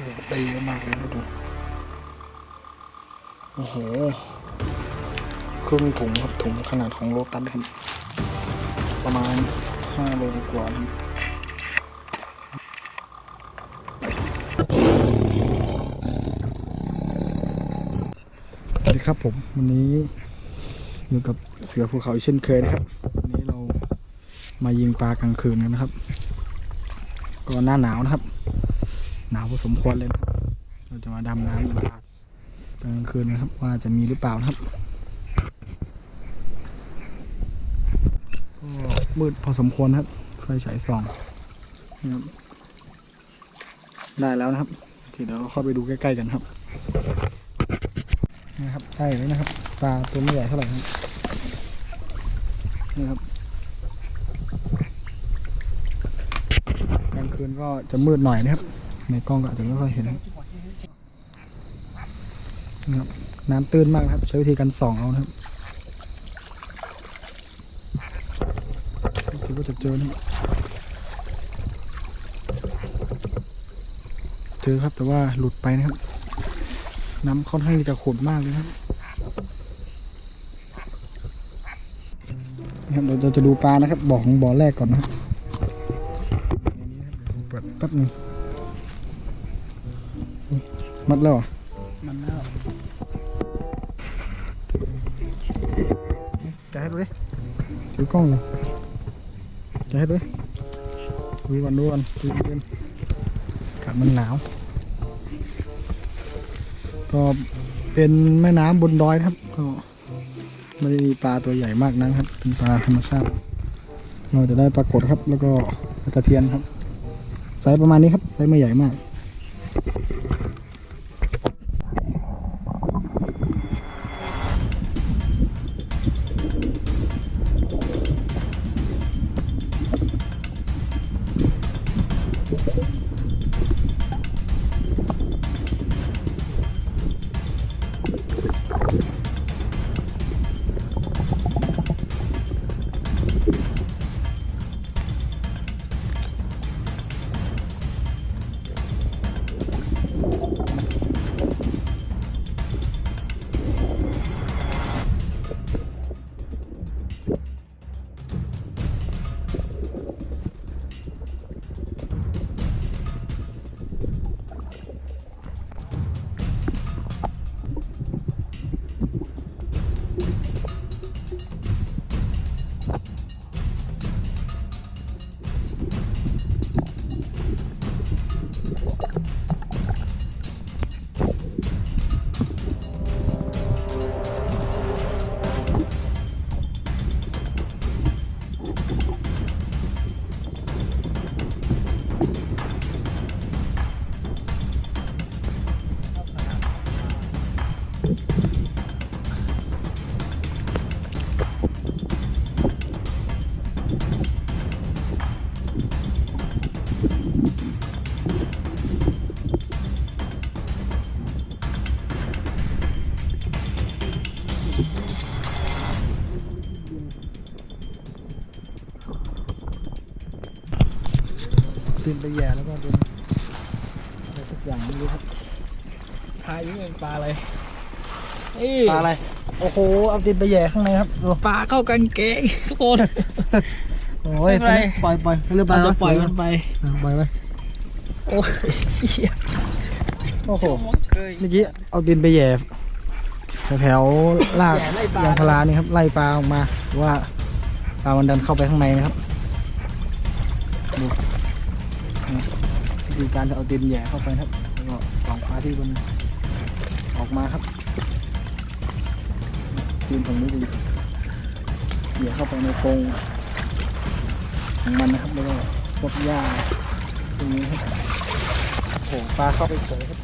โอ้โหได้เยอะมากเลยดูโอ้โหครึ่งถุงครับถุงขนาดของโลตัสครับประมาณห้าโลกว่าครับสวัสดีครับผมวันนี้อยู่กับเสือภูเขาเช่นเคยนะครับวันนี้เรามายิงปลากลางคืนกันนะครับ ก็หน้าหนาวนะครับ หนาวพอสมควรเลยนะครับ เราจะมาดำน้ำยิงปลาตอนกลางคืนนะครับ ว่าจะมีหรือเปล่านะครับก็มืดพอสมควรนะครับ ไฟฉายส่องนะครับได้แล้วนะครับโอเคเดี๋ยวเราเข้าไปดูใกล้ๆกันครับนะครับใกล้เลยนะครับ ปลาตัวไม่ใหญ่เท่าไหร่ครับนี่ครับกลางคืนก็จะมืดหน่อยนะครับ ในกล้องก็อาจจะไม่ค่อยเห็นนะครับน้ำตื้นมากนะครับ ใช้วิธีการส่องเอานะครับรู้สึกว่าจะเจอนะครับเจอครับแต่ว่าหลุดไปนะครับ น้ำค่อนข้างที่จะขุ่นมากเลยครับนะครับเราจะดูปลานะครับบ่อของบ่อแรกก่อนนะครับในนี้นะครับเดี๋ยวผมเปิดแป๊บหนึง มัดแล้วเหรอมันแล้วแกะให้ดูดิถือกล้องเลยแกะให้ดูดิดูก่อนดูก่อนดูเย็นๆอากาศมันหนาว ก็เป็นแม่น้ำบนดอยนะครับก็ไม่ได้มีปลาตัวใหญ่มากนักครับ เป็นปลาธรรมชาติ เราจะได้ปรากฏครับ แล้วก็ปลาตะเพียนครับไซส์ประมาณนี้ครับไซส์ไม่ใหญ่มาก ตีนไปแย่แล้วก็โดนอะไรสักอย่างไม่รู้ครับทายนี่เป็นปลาอะไรเอ้ยปลาอะไรโอ้โหเอาตีนไปแย่ข้างในครับดูปลาเข้ากางเกงทุกคน โอ้ยไม่เป็นไร ปล่อยปล่อยเรื่องปลาเราจะปล่อยสวมันไปอะปล่อยไปโอ้ยเชี่ยโอ้โหมองเคยเมื่อกี้เอาดินไปแย่แถวๆลากแย่ไล่ปลายางพารานี่ครับไล่ปลาออกมาหรือว่าปลามันดันเข้าไปข้างในนะครับดูนะ วิธีการจะเอาดินแย่เข้าไปครับแล้วก็สองปลาที่มันออกมาครับดินตรงนี้ดีแย่เข้าไปในโพรงของมันนะครับแล้วก็พวกหญ้าตรงนี้ครับโอ้โหปลาเข้าไปสวยครับ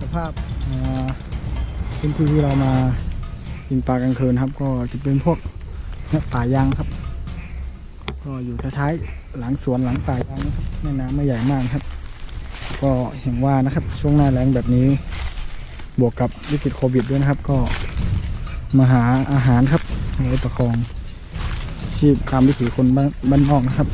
สภาพพื้นที่ที่เรามากินปลากลางคืนครับ ก็จะเป็นพวกเนี่ยป่ายางครับ ก็อยู่ท้ายๆ หลังสวนหลังป่ายางนะครับแม่น้ำไม่ใหญ่มากครับ ก็เห็นว่านะครับช่วงหน้าแรงแบบนี้ บวกกับวิกฤตโควิดด้วยนะครับ ก็มาหาอาหารครับไว้ประคองชีพตามวิถีคนบ้านบ้านนอกนะครับ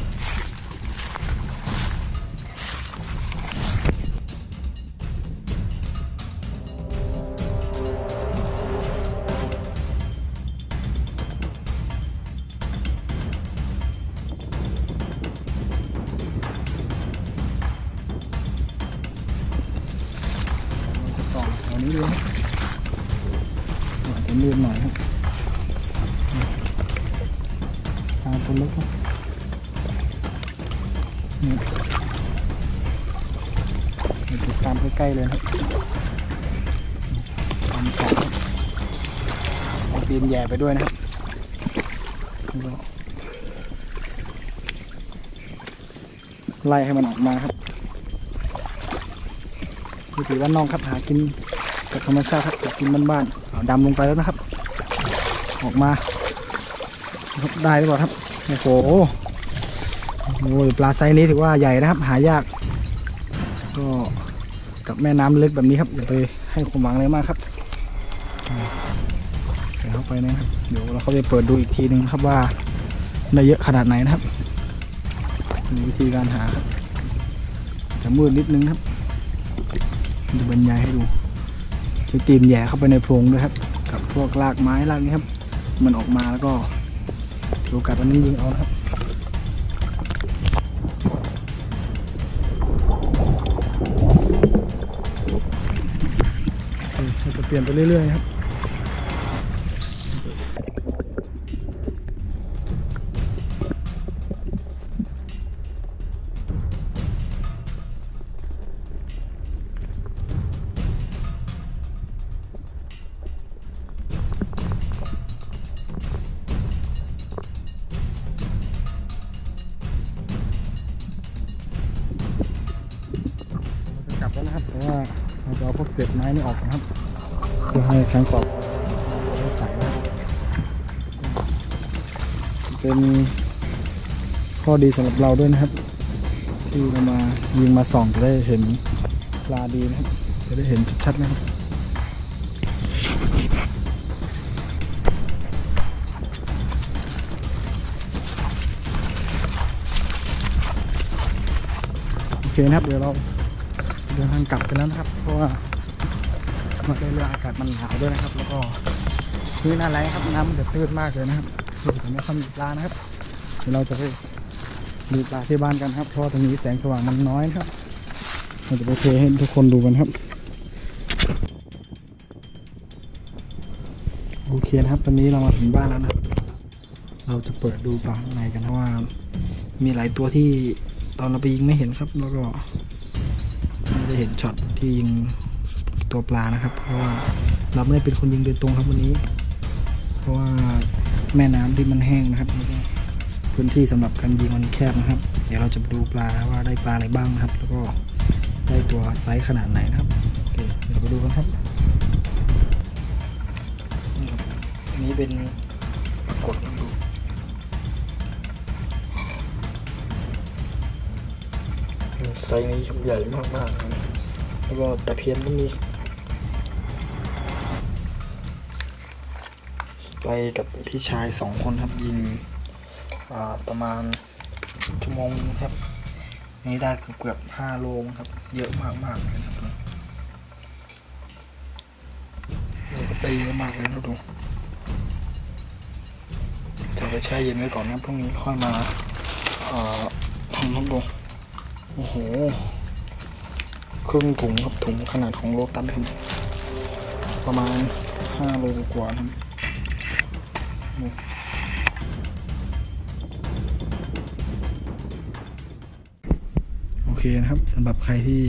างคนเล็กนี่นี่ติดตามใกล้ๆเลยครับตามแสงครับเอาปีนแย่ไปด้วยนะครับไล่ให้มันออกมาครับวิถีบ้านนอกครับหากินกับธรรมชาติครับกินบ้านๆดำลงไปแล้วนะครับ ออกมา ครับได้หรือเปล่าครับโอ้โหโอ้ยปลาไซส์นี้ถือว่าใหญ่นะครับ หายาก ก็กับแม่น้ำลึกแบบนี้ครับอย่าไปให้ความหวังอะไรมากครับอ่เข้าไปนะครับเดี๋ยวเราเข้าไปเปิดดูอีกทีหนึ่งครับว่าได้เยอะขนาดไหนนะครับมีวิธีการหาครับจะมืดนิดนึงครับจะบรรยายให้ดูใช้ตีนแย่เข้าไปในโพรงด้วยครับ กับพวกรากไม้รากนี้ครับ มันออกมาแล้วก็ ถือโอกาสวันนี้ยิงเอานะครับจะเปลี่ยนไปเรื่อยๆครับ แล้วนะครับเพราะว่าเราจะเอาพวกเศษไม้นี่ออกก่อนครับเพื่อให้ครั้งต่อได้ใส่นะเป็นข้อดีสำหรับเราด้วยนะครับ ที่เรามายิงมาส่องจะได้เห็นปลาดีนะครับ จะได้เห็นชัดๆนะครับโอเคนะครับเดี๋ยวเรา เดินทางกลับกันแล้วนะครับ เพราะว่ามาได้เรื่องอากาศมันหนาวด้วยนะครับ แล้วก็นี่น่าแรครับน้ำมันจะตื้นมากเลยนะครับดูแต่ไม่ค่อยมีปลานะครับเดี๋ยวเราจะไปดูปลาที่บ้านกันครับ เพราะตรงนี้แสงสว่างมันน้อยนะครับ เราจะไปเทให้ทุกคนดูกันครับ โอเคนะครับ ตอนนี้เรามาถึงบ้านแล้วนะ เราจะเปิดดูปลาข้างในกันเพราะว่า มีหลายตัวที่ตอนเราไปยิงไม่เห็นครับ แล้วก็ ไม่ได้เห็นช็อตที่ยิงตัวปลานะครับ เพราะว่าเราไม่ได้เป็นคนยิงโดยตรงครับวันนี้ เพราะว่าแม่น้ำที่มันแห้งนะครับแล้วก็พื้นที่สำหรับการยิงมันแคบนะครับ เดี๋ยวเราจะดูปลาว่าได้ปลาอะไรบ้างนะครับ แล้วก็ได้ตัวไซส์ขนาดไหนนะครับโอเคเดี๋ยวไปดูกันครับนี่ครับอันนี้เป็นปรากฏดูไซส์นี้ครับใหญ่มากมากๆครับ แล้วก็ตะเพียนก็มีไปกับพี่ชายสองคนครับยิงประมาณชั่วโมงครับ นี่ได้เกือบเกือบห้าโลครับ เยอะมากมากๆเลยครับนี่ก็ตีเยอะมากเลยนะดูจะไปแช่เย็นไว้ก่อนนะพรุ่งนี้ค่อยมาทำน้ำดูโอ้โห ครึ่งถุงครับถุงขนาดของโลตัสครับประมาณห้าโลกว่าครับนี่โอเคนะครับสำหรับใครที่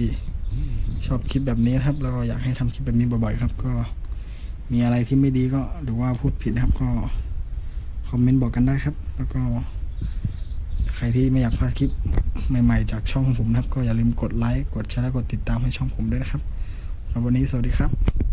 ชอบคลิปแบบนี้ครับ แล้วก็อยากให้ทำคลิปแบบนี้บ่อยๆครับ ก็มีอะไรที่ไม่ดีก็หรือว่าพูดผิดนะครับก็คอมเมนต์บอกกันได้ครับ แล้วก็ รที่ไม่อยากพลาดคลิปใหม่ๆจากช่องผมนะครับ ก็อย่าลืมกดไลค์กดแชร์และกดติดตามให้ช่องผมด้วยนะครับแล้ววันนี้สวัสดีครับ